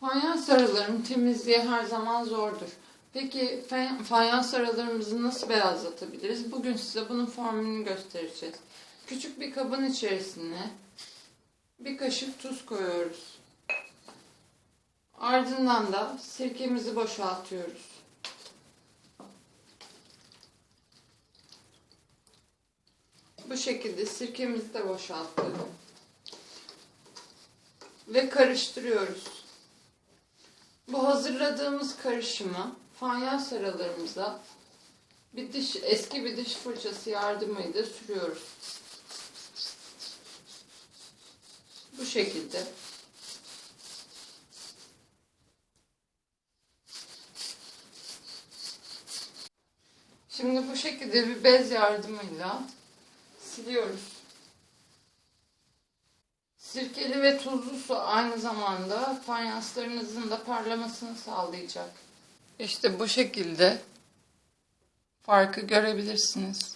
Fayans aralarının temizliği her zaman zordur. Peki fa- fayans aralarımızı nasıl beyazlatabiliriz? Bugün size bunun formülünü göstereceğiz. Küçük bir kabın içerisine bir kaşık tuz koyuyoruz. Ardından da sirkemizi boşaltıyoruz. Bu şekilde sirkemizi de boşalttık. Ve karıştırıyoruz. Bu hazırladığımız karışımı fayans aralarımıza bir diş, eski bir diş fırçası yardımıyla sürüyoruz. Bu şekilde. Şimdi bu şekilde bir bez yardımıyla siliyoruz. Sirkeli ve tuzlu su aynı zamanda fayanslarınızın da parlamasını sağlayacak. İşte bu şekilde farkı görebilirsiniz.